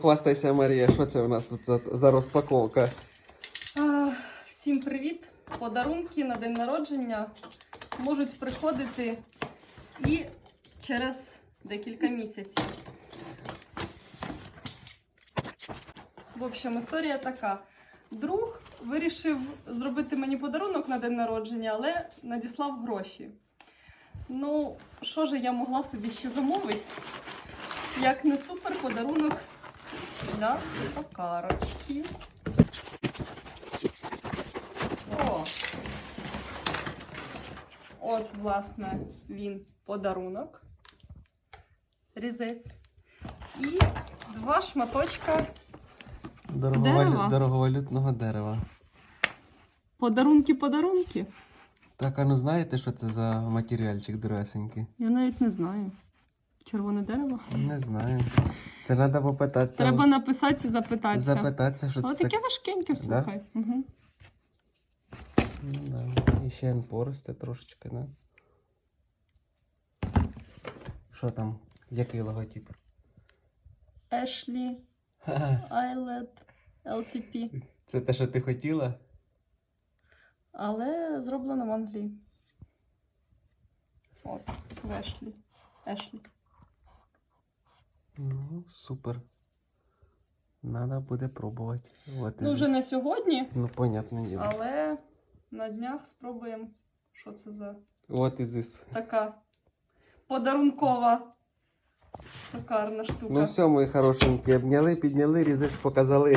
Хвастайся, Марія, що це у нас тут за, за розпаковка? А, Всім привіт! Подарунки на день народження можуть приходити і через декілька місяців. В общем, історія така. Друг вирішив зробити мені подарунок на день народження, але надіслав гроші. Ну, що ж я могла собі ще замовити? Як не супер подарунок для токарочки. О! От, власне, він подарунок. Різець. І два шматочка Дерева. Дороговалютного дерева. подарунки-подарунки. Так, а ну знаєте, що це за матеріальчик дуресенький? Я навіть не знаю. Червоне дерево. Не знаю. Це треба попитатися. Треба написати і запитатися. Запитатися, що Але це таке таке. важкеньке, слухай. Угу. Ну, да. І ще він поросте трошечки, да? Що там? Який логотип? Ashley Ха-ха. Islet LTP. Це те, що ти хотіла? Але зроблено в Англії. От, в Ешлі. Ешлі. Ну, супер. Треба буде пробувати. От Ну, вже не сьогодні, ну понятне діло. але на днях спробуємо, що це за What is this? така подарункова шикарна штука. Ну все, мої хорошенькі, обняли, підняли, різець показали.